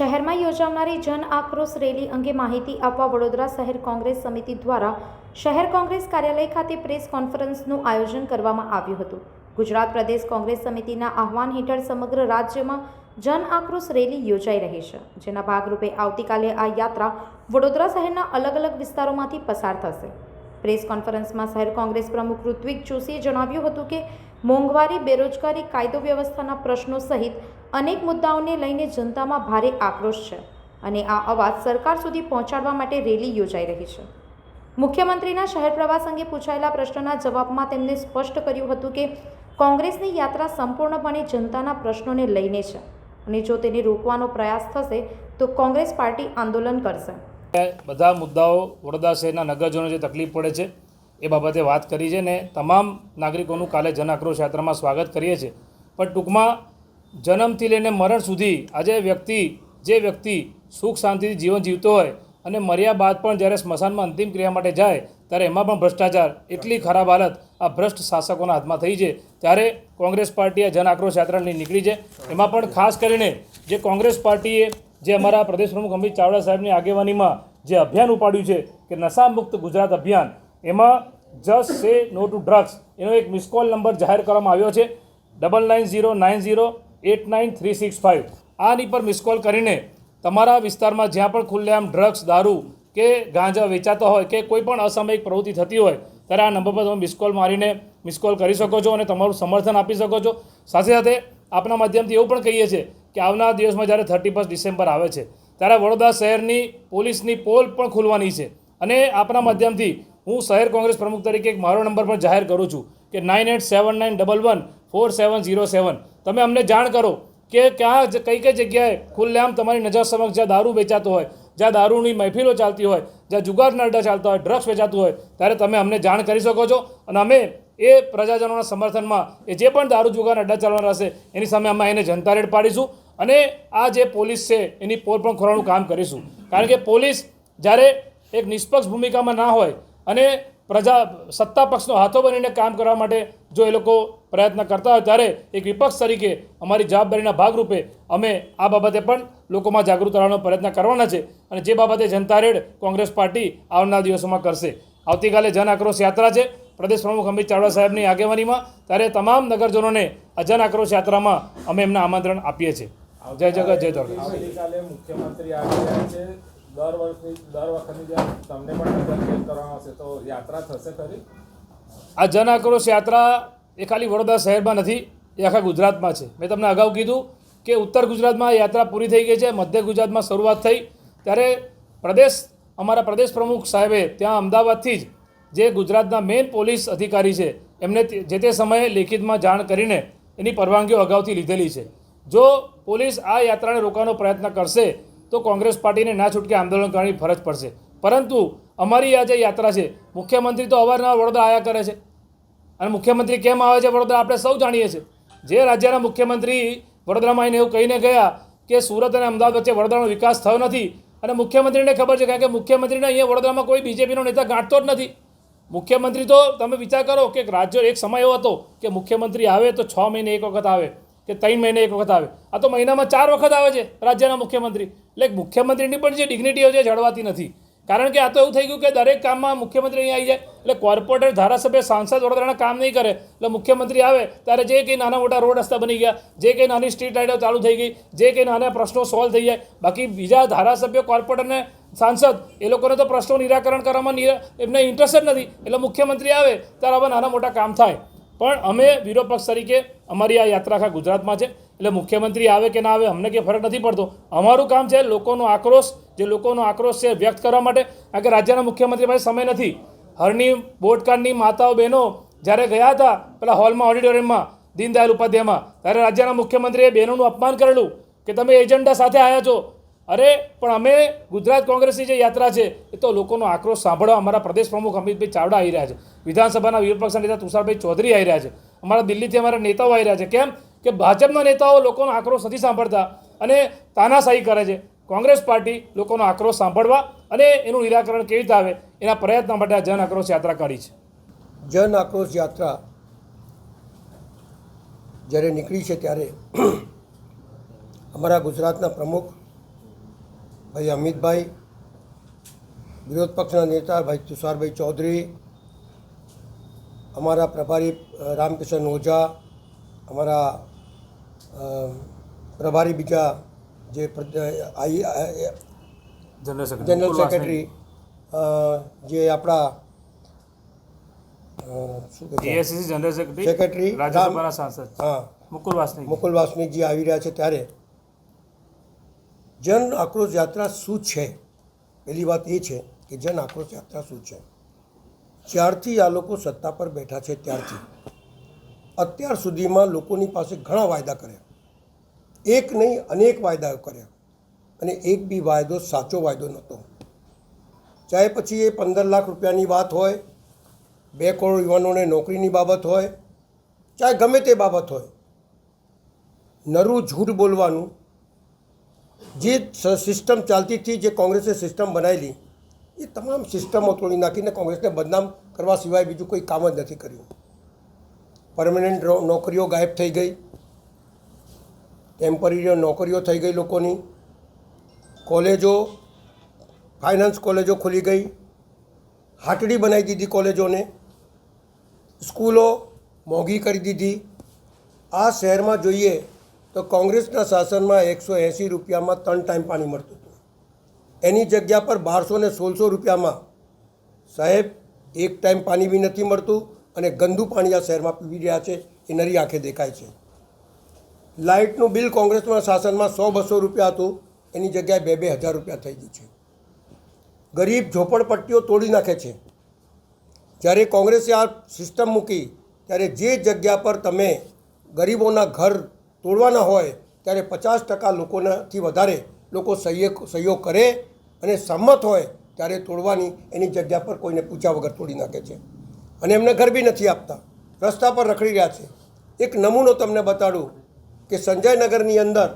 શહેરમાં યોજાનારી જન આક્રોશ રેલી અંગે માહિતી આપવા વડોદરા શહેર કોંગ્રેસ સમિતિ દ્વારા શહેર કોંગ્રેસ કાર્યાલય ખાતે પ્રેસ કોન્ફરન્સનું આયોજન કરવામાં આવ્યું હતું. ગુજરાત પ્રદેશ કોંગ્રેસ સમિતિના આહવાન હેઠળ સમગ્ર રાજ્યમાં જન આક્રોશ રેલી યોજાઈ રહી છે, જેના ભાગરૂપે આવતીકાલે આ યાત્રા વડોદરા શહેરના અલગ અલગ વિસ્તારોમાંથી પસાર થશે. પ્રેસ કોન્ફરન્સમાં શહેર કોંગ્રેસ પ્રમુખ ઋત્વિક જોશીએ જણાવ્યું હતું કે મોંઘવારી, બેરોજગારી, કાયદો વ્યવસ્થાના પ્રશ્નો સહિત અનેક મુદ્દાઓને લઈને જનતામાં ભારે આક્રોશ છે અને આ અવાજ સરકાર સુધી પહોંચાડવા માટે રેલી યોજાઈ રહી છે. મુખ્યમંત્રીના શહેર પ્રવાસ અંગે પૂછાયેલા પ્રશ્નના જવાબમાં તેમણે સ્પષ્ટ કર્યું હતું કે કોંગ્રેસની યાત્રા સંપૂર્ણપણે જનતાના પ્રશ્નોને લઈને છે અને જો તેને રોકવાનો પ્રયાસ થશે, તો કોંગ્રેસ પાર્ટી આંદોલન કરશે. બધા મુદ્દાઓ વડોદરા શહેરના નગરજનો જે તકલીફ પડે છે એ બાબતે વાત કરી છે ને તમામ નાગરિકોનું કાલે જન આક્રોશ યાત્રામાં સ્વાગત કરીએ છીએ. પણ ટૂંકમાં જન્મથી લઈને મરણ સુધી આજે વ્યક્તિ, જે વ્યક્તિ સુખ શાંતિથી જીવન જીવતો હોય અને મર્યા બાદ પણ જ્યારે સ્મશાનમાં અંતિમ ક્રિયા માટે જાય, ત્યારે એમાં પણ ભ્રષ્ટાચાર, એટલી ખરાબ હાલત આ ભ્રષ્ટ શાસકોના હાથમાં થઈ છે. ત્યારે કોંગ્રેસ પાર્ટીએ જન આક્રોશ યાત્રાની નીકળી છે. એમાં પણ ખાસ કરીને જે કોંગ્રેસ પાર્ટીએ, જે અમારા પ્રદેશ પ્રમુખ અમિત ચાવડા સાહેબની આગેવાનીમાં જે અભિયાન ઉપાડ્યું છે કે નશામુક્ત ગુજરાત અભિયાન એમાં જસ્ટ સે નો ટુ ડ્રગ્સ એનો એક મિસકોલ નંબર જાહેર કરવામાં આવ્યો છે. Double nine zero nine zero eight nine three six five આની પર મિસકોલ કરીને તમારા વિસ્તારમાં જ્યાં પણ ખુલ્લેઆમ ડ્રગ્સ દારૂ કે ગાંજા વેચાતા હોય કે કોઈ પણ અસામયિક પ્રવૃત્તિ થતી હોય, ત્યારે આ નંબર પર તમે મિસકોલ મારીને મિસકોલ કરી શકો છો અને તમારું સમર્થન આપી શકો છો. સાથે સાથે આપના માધ્યમથી એવું પણ કહીએ છીએ કે આવનારા દિવસમાં જ્યારે થર્ટી ફર્સ્ટ ડિસેમ્બર આવે છે, ત્યારે વડોદરા શહેરની પોલીસની પોલ પણ ખુલવાની છે. અને આપના માધ્યમથી હું શહેર કોંગ્રેસ પ્રમુખ તરીકે મારો નંબર પણ જાહેર કરું છું કે nine eight seven nine double one four seven zero seven. તમે અમને જાણ કરો કે ક્યાં કઈ કઈ જગ્યાએ ખુલ્લેઆમ તમારી નજર સમક્ષ જ્યાં દારૂ વેચાતો હોય, જ્યાં દારૂની મહેફિલો ચાલતી હોય, જ્યાં જુગારના અડ્ડા ચાલતા હોય, ડ્રગ્સ વેચાતું હોય, ત્યારે તમે અમને જાણ કરી શકો છો અને અમે એ પ્રજાજનોના સમર્થનમાં એ જે પણ દારૂ જુગારના અડ્ડા ચાલવાના હશે એની સામે અમે એને જનતા રેડ પાડીશું અને આ જે પોલીસ છે, એની પોલ પણ ખોરવાનું કામ કરીશું. કારણ કે પોલીસ જ્યારે એક નિષ્પક્ષ ભૂમિકામાં ના હોય અને પ્રજા સત્તા પક્ષનો હાથો બનીને કામ કરવા માટે જો એ લોકો પ્રયત્ન કરતા હોય ત્યારે એક વિપક્ષ તરીકે અમારી જવાબદારીના ભાગરૂપે અમે આ બાબતે પણ લોકોમાં જાગૃત કરવાનો પ્રયત્ન કરવાના છે અને જે બાબતે જનતા રેડ કોંગ્રેસ પાર્ટી આવનારા દિવસોમાં કરશે. આવતીકાલે જન આક્રોશ યાત્રા છે. પ્રદેશ પ્રમુખ અમિત ચાવડા સાહેબની આગેવાનીમાં ત્યારે તમામ નગરજનોને આ જન આક્રોશ યાત્રામાં અમે એમને આમંત્રણ આપીએ છીએ. જય જગત, જય આવતીકાલે મુખ્યમંત્રી આવી રહ્યા છે. દર વર્ષની, દર વખતની જેમ તમને પણ નગર કરવામાં આવશે તો યાત્રા થશે ખરી? આ જન આક્રોશ યાત્રા એ ખાલી વડોદરા શહેરમાં નથી, એ આખા ગુજરાતમાં છે. મેં તમને અગાઉ કીધું કે ઉત્તર ગુજરાતમાં યાત્રા પૂરી થઈ ગઈ છે, મધ્ય ગુજરાતમાં શરૂઆત થઈ. ત્યારે પ્રદેશ, અમારા પ્રદેશ પ્રમુખ સાહેબે ત્યાં અમદાવાદથી જ જે ગુજરાતના મેઇન પોલીસ અધિકારી છે, એમને જે તે સમયે લેખિતમાં જાણ કરીને એની પરવાનગીઓ અગાઉથી લીધેલી છે. જો પોલીસ આ યાત્રાને રોકવાનો પ્રયત્ન કરશે તો કોંગ્રેસ પાર્ટીને ના છૂટકે આંદોલન કરવાની ફરજ પડશે. પરંતુ અમારી આ જે યાત્રા છે, મુખ્યમંત્રી તો અવારનવાર વડોદરા આવ્યા કરે છે. અને મુખ્યમંત્રી કેમ આવે છે વડોદરા આપણે સૌ જાણીએ છીએ. જે રાજ્યના મુખ્યમંત્રી વડોદરામાં આવીને એવું કહીને ગયા કે સુરત અને અમદાવાદ વચ્ચે વડોદરાનો વિકાસ થયો નથી. અને મુખ્યમંત્રીને ખબર છે કારણ કે મુખ્યમંત્રીને અહીંયા વડોદરામાં કોઈ બીજેપીનો નેતા ગાંઠતો જ નથી. મુખ્યમંત્રી તો તમે વિચાર કરો કે રાજ્ય એક સમય એવો હતો કે મુખ્યમંત્રી આવે તો છ મહિને એક વખત આવે. કે ત્રણ મહિને એક વખત આવે. આ તો મહિનામાં ચાર વખત આવે છે રાજ્યના મુખ્યમંત્રી. એટલે મુખ્યમંત્રીની પણ જે ડિગ્નિટીઓ છે જળવાતી નથી. કારણ કે આ તો એવું થઈ ગયું કે દરેક કામમાં મુખ્યમંત્રી અહીં આવી જાય. એટલે કોર્પોરેટર, ધારાસભ્ય, સાંસદ વડોદરાના કામ નહીં કરે. એટલે મુખ્યમંત્રી આવે, ત્યારે જે કંઈ નાના મોટા રોડ રસ્તા બની ગયા, જે કંઈ નાની સ્ટ્રીટ લાઇટો ચાલુ થઈ ગઈ, જે કંઈ નાના પ્રશ્નો સોલ્વ થઈ જાય. બાકી બીજા ધારાસભ્યો કોર્પોરેટરને સાંસદ, એ લોકોને તો પ્રશ્નો નિરાકરણ કરવામાં એમને ઇન્ટરેસ્ટ જ નથી. એટલે મુખ્યમંત્રી આવે, ત્યારે આવા નાના મોટા કામ થાય. પણ અમે વિરોધ પક્ષ તરીકે અમારી આ યાત્રા આખા ગુજરાતમાં છે. એટલે મુખ્યમંત્રી આવે કે ના આવે અમને કંઈ ફરક નથી પડતો. અમારું કામ છે લોકોનો આક્રોશ, જે લોકોનો આક્રોશ છે વ્યક્ત કરવા માટે. કારણ કે રાજ્યના મુખ્યમંત્રી પાસે સમય નથી. હરની બોટકાંડની માતાઓ બહેનો જ્યારે ગયા હતા પેલા હોલમાં, ઓડિટોરિયમમાં, દીનદયાલ ઉપાધ્યાયમાં, ત્યારે રાજ્યના મુખ્યમંત્રીએ બહેનોનું અપમાન કરેલું કે તમે એજન્ડા સાથે આવ્યા છો. અરે, પણ અમે ગુજરાત કોંગ્રેસની જે યાત્રા છે, એ તો લોકોનો આક્રોશ સાંભળવા અમારા પ્રદેશ પ્રમુખ અમિતભાઈ ચાવડા આવી રહ્યા છે. વિધાનસભાના વિપક્ષના નેતા તુષારભાઈ ચૌધરી આવી રહ્યા છે. અમારા દિલ્હીથી અમારા નેતાઓ આવી રહ્યા છે. કેમ? કે ભાજપના નેતાઓ લોકોનો આક્રોશ નથી સાંભળતા અને તાનાશાહી કરે છે. કોંગ્રેસ પાર્ટી લોકોનો આક્રોશ સાંભળવા અને એનું નિરાકરણ કેવી રીતે આવે એના પ્રયત્ન માટે આ જન આક્રોશ યાત્રા કરી છે. જન આક્રોશ યાત્રા જ્યારે નીકળી છે ત્યારે અમારા ગુજરાતના પ્રમુખ ભાઈ અમિતભાઈ વિરોધ પક્ષના નેતા ભાઈ તુષારભાઈ ચૌધરી અમારા પ્રભારી રામકિશન ઓઝા અમારા પ્રભારી બીજા જે આઈ જનરલ સેક્રેટરી જે આપણા સેક્રેટરી હા. મુકુલ વાસનિકજી આવી રહ્યા છે ત્યારે. જન આક્રોશ યાત્રા શું છે? પહેલી વાત એ છે કે જન આક્રોશ યાત્રા શું છે? જ્યારથી આ લોકો સત્તા પર બેઠા છે ત્યારથી. અત્યાર સુધીમાં લોકોની પાસે ઘણા વાયદા કર્યા. એક નહીં, અનેક વાયદાઓ કર્યા. અને એક બી વાયદો સાચો વાયદો નહોતો. ચાહે પછી એ પંદર લાખ રૂપિયાની વાત હોય, બે કરોડ યુવાનોને નોકરીની બાબત હોય, ચાહે ગમે તે બાબત હોય. નરું જૂઠ બોલવાનું જે સિસ્ટમ ચાલતી હતી, જે કોંગ્રેસે સિસ્ટમ બનાવેલી, એ તમામ સિસ્ટમો તોડી નાખીને કોંગ્રેસને બદનામ કરવા સિવાય બીજું કોઈ કામ જ નથી કર્યું. પરમનન્ટ નોકરીઓ ગાયબ થઈ ગઈ. ટેમ્પરરી નોકરીઓ થઈ ગઈ લોકોની. કોલેજો ફાઇનાન્સ કોલેજો ખુલી ગઈ. હાટડી બનાવી દીધી કોલેજોને. સ્કૂલો મોંઘી કરી દીધી. આ શહેરમાં જોઈએ તો કોંગ્રેસના શાસનમાં એકસો એંસી રૂપિયામાં ત્રણ ટાઈમ પાણી મળતું હતું. એની જગ્યા પર બારસો ને સોળસો રૂપિયામાં સાહેબ એક ટાઈમ પાણી બી નથી મળતું અને ગંદુ પાણી આ શહેરમાં પીવી રહ્યા છે, એ નરી આંખે દેખાય છે. લાઇટનું બિલ કોંગ્રેસના શાસનમાં સો બસો રૂપિયા હતું, એની જગ્યાએ બે બે હજાર રૂપિયા થઈ ગયું છે. ગરીબ ઝોપડપટ્ટીઓ તોડી નાખે છે. જ્યારે કોંગ્રેસે આ સિસ્ટમ મૂકી, ત્યારે જે જગ્યા પર તમે ગરીબોના ઘર તોડવાના હોય ત્યારે પચાસ ટકા લોકોનાથી વધારે લોકો સહયોગ સહયોગ કરે અને સંમત હોય ત્યારે તોડવાની એની જગ્યા પર કોઈને પૂછ્યા વગર તોડી નાખે છે. અને એમને ઘર બી નથી આપતા. રસ્તા પર રખડી રહ્યા છે. એક નમૂનો તમને બતાડું કે સંજયનગરની અંદર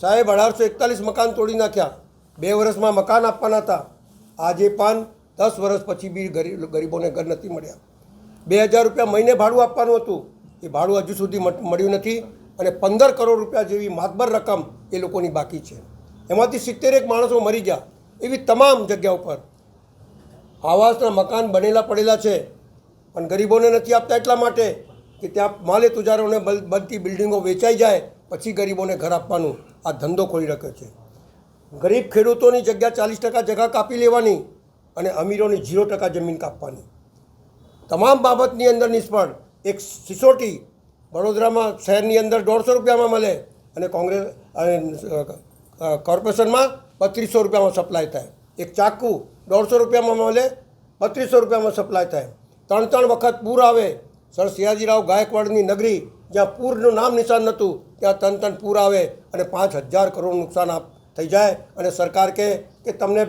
સાહેબ અઢારસો એકતાલીસ મકાન તોડી નાખ્યા. બે વર્ષમાં મકાન આપવાના હતા. આજે પણ દસ વર્ષ પછી બી ગરીબ ગરીબોને ઘર નથી મળ્યા. બે હજાર રૂપિયા મહિને ભાડું આપવાનું હતું. એ ભાડું હજુ સુધી મળ્યું નથી. અને પંદર કરોડ રૂપિયા જેવી માતબર રકમ એ લોકોની બાકી છે. એમાંથી સિત્તેર એક માણસો મરી ગયા એવી તમામ જગ્યા ઉપર. આવાસના મકાન બનેલા પડેલા છે. પણ ગરીબોને નથી આપતા એટલા માટે કે ત્યાં માલે તુજારોને બનતી બિલ્ડિંગો વેચાઈ જાય, પછી ગરીબોને ઘર આપવાનું આ ધંધો ખોલી રાખ્યો છે. ગરીબ ખેડૂતોની જગ્યા ચાલીસ ટકા જગા કાપી લેવાની અને અમીરોની ઝીરો ટકા જમીન કાપવાની. તમામ બાબતની અંદર નિષ્ફળ. એક સિસોટી વડોદરામાં શહેરની અંદર દોઢસો રૂપિયામાં મળે અને કોંગ્રેસ અને કોર્પોરેશનમાં બત્રીસો રૂપિયામાં સપ્લાય થાય. એક ચાકુ દોઢસો રૂપિયામાં મળે, બત્રીસો રૂપિયામાં સપ્લાય થાય. ત્રણ ત્રણ વખત પૂર આવે, સર સિયાજીરાવ ગાયકવાડની નગરી જ્યાં પૂરનું નામ નિશાન નહોતું, ત્યાં ત્રણ ત્રણ પૂર આવે અને પાંચ હજાર કરોડ નુકસાન થઈ જાય અને સરકાર કહે કે તમને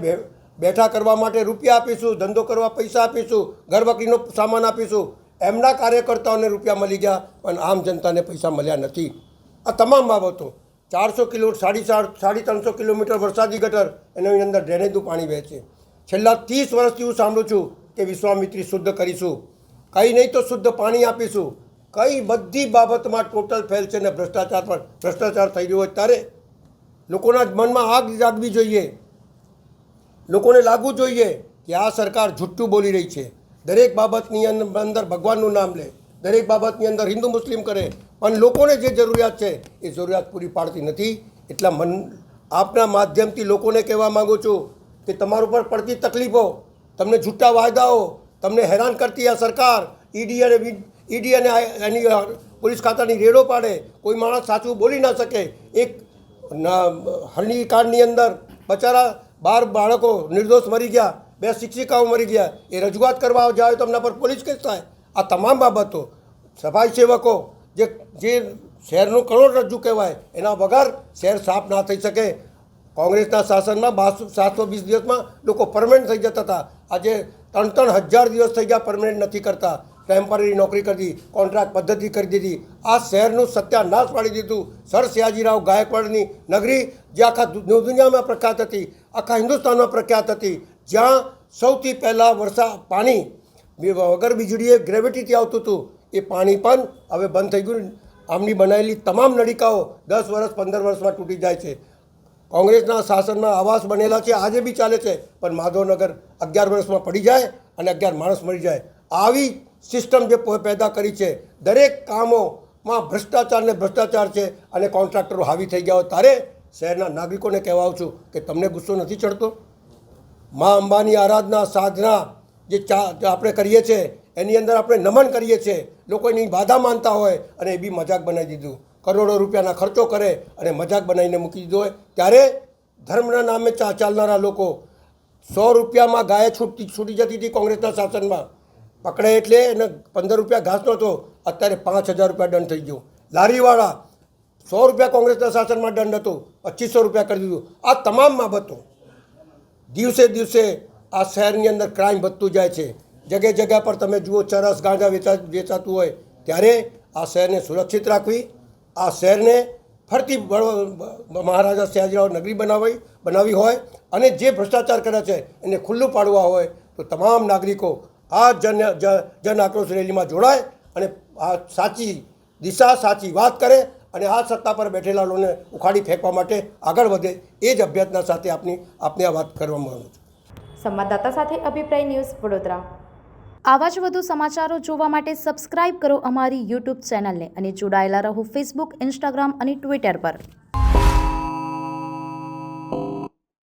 બેઠા કરવા માટે રૂપિયા આપીશું, ધંધો કરવા પૈસા આપીશું ઘર બકરીનો સામાન આપીશું એમના કાર્યકર્તાઓને રૂપિયા મળી ગયા પણ આમ જનતાને પૈસા મળ્યા નથી. આ તમામ બાબતો, ચારસો કિલો, સાડી ચાર, સાડી ત્રણસો કિલોમીટર વરસાદી ગટર, એની અંદર ડ્રેનેજનું પાણી વહે છે. છેલ્લા ત્રીસ વર્ષથી હું સાંભળું છું કે વિશ્વામિત્રી શુદ્ધ કરીશું. કંઈ નહીં તો શુદ્ધ પાણી આપીશું. કઈ બધી બાબતમાં ટોટલ ફેલ છે ને ભ્રષ્ટાચાર પર, ભ્રષ્ટાચાર થઈ રહ્યો હોય ત્યારે લોકોના મનમાં આગ જાગવી જોઈએ. લોકોને લાગવું જોઈએ કે આ સરકાર જુઠ્ઠું બોલી રહી છે. દરેક બાબતની અંદર ભગવાનનું નામ લે, દરેક બાબતની અંદર હિન્દુ મુસ્લિમ કરે, પણ લોકોને જે જરૂરિયાત છે, એ જરૂરિયાત પૂરી પાડતી નથી. એટલા મન, આપના માધ્યમથી લોકોને કહેવા માગું છું કે તમારા ઉપર પડતી તકલીફો, તમને જૂઠા વાયદાઓ, તમને હેરાન કરતી આ સરકાર, ઈડી અને ઈડી અને એની પોલીસ ખાતાની રેડો પાડે, કોઈ માણસ સાચું બોલી ના શકે. એક હરણી કાંડની અંદર બચારા બાર બાળકો નિર્દોષ મરી ગયા બે શિક્ષિકાઓ મરી ગયા. એ રજૂઆત કરવા જાય તો એમના પર પોલીસ કેસ થાય. આ તમામ બાબતો સફાઈ સેવકો જે જે શહેરનું કરોડરજ્જુ કહેવાય, એના વગર શહેર સાફ ના થઈ શકે. કોંગ્રેસના શાસનમાં બાસો સાતસો વીસ દિવસમાં લોકો પરમનન્ટ થઈ જતા હતા. આજે ત્રણ ત્રણ હજાર દિવસ થઈ ગયા પરમનન્ટ નથી કરતા. ટેમ્પરરી નોકરી કરી દીધી, કોન્ટ્રાક્ટ પદ્ધતિ કરી દીધી. આ શહેરનું સત્યાનાશ પાડી દીધું. સર સયાજીરાવ ગાયકવાડની નગરી જે આખા દુનિયામાં પ્રખ્યાત હતી, આખા હિન્દુસ્તાનમાં પ્રખ્યાત હતી. જ્યાં સૌથી પહેલાં વરસાદ પાણી વગર વીજળીએ ગ્રેવિટીથી આવતું હતું. એ પાણી પણ હવે બંધ થઈ ગયું. આમની બનાવેલી તમામ નળિકાઓ દસ વર્ષ પંદર વર્ષમાં તૂટી જાય છે. કોંગ્રેસના શાસનમાં આવાસ બનેલા છે, આજે બી ચાલે છે, પણ માધવનગર અગિયાર વર્ષમાં પડી જાય અને અગિયાર માણસ મરી જાય. આવી સિસ્ટમ જે પેદા કરી છે, દરેક કામોમાં ભ્રષ્ટાચાર ને ભ્રષ્ટાચાર છે અને કોન્ટ્રાક્ટરો હાવી થઈ ગયા હોય ત્યારે શહેરના નાગરિકોને કહેવા છું કે તમને ગુસ્સો નથી ચડતો? મા અંબાની આરાધના, સાધના જે ચા આપણે કરીએ છીએ એની અંદર આપણે નમન કરીએ છીએ લોકો એની બાધા માનતા હોય અને એ બી મજાક બનાવી દીધું. કરોડો રૂપિયાના ખર્ચો કરે અને મજાક બનાવીને મૂકી દીધો હોય. ત્યારે ધર્મના નામે ચા ચાલનારા લોકો સો રૂપિયામાં ગાય છૂટતી છૂટી જતી હતી કોંગ્રેસના શાસનમાં. પકડે એટલે એને પંદર રૂપિયા ઘાસનો હતો અત્યારે પાંચ હજાર રૂપિયા દંડ થઈ ગયો. લારીવાળા સો રૂપિયા કોંગ્રેસના શાસનમાં દંડ હતો, પચીસો રૂપિયા કરી દીધું. આ તમામ બાબતો દિવસે દિવસે આ શહેરની અંદર ક્રાઇમ વધતું જાય છે. જગ્યા જગ્યા પર તમે જુઓ, ચરસ ગાંજા વેચા, વેચાતું હોય, ત્યારે આ શહેરને સુરક્ષિત રાખવી, આ શહેરને ફરતી મહારાજા સયાજીરાવ નગરી બનાવી બનાવી હોય અને જે ભ્રષ્ટાચાર કરે છે, એને ખુલ્લું પાડવા હોય, તો તમામ નાગરિકો આ જન જન આક્રોશ રેલીમાં જોડાય અને આ સાચી દિશા, સાચી વાત કરે અને આ સત્તા પર બેઠેલા લોકોને ઉખાડી ફેંકવા માટે આગળ વધે એ જ અભ્યર્થના સાથે આપની, આપને આ વાત કરવા માંગુ છું. સંવાદદાતા સાથે અભિપ્રાય ન્યૂઝ વડોદરા. આવા જ વધુ સમાચારો જોવા માટે સબસ્ક્રાઇબ કરો અમારી યુટ્યુબ ચેનલને અને જોડાયેલા રહો ફેસબુક, ઇન્સ્ટાગ્રામ અને ટ્વિટર પર.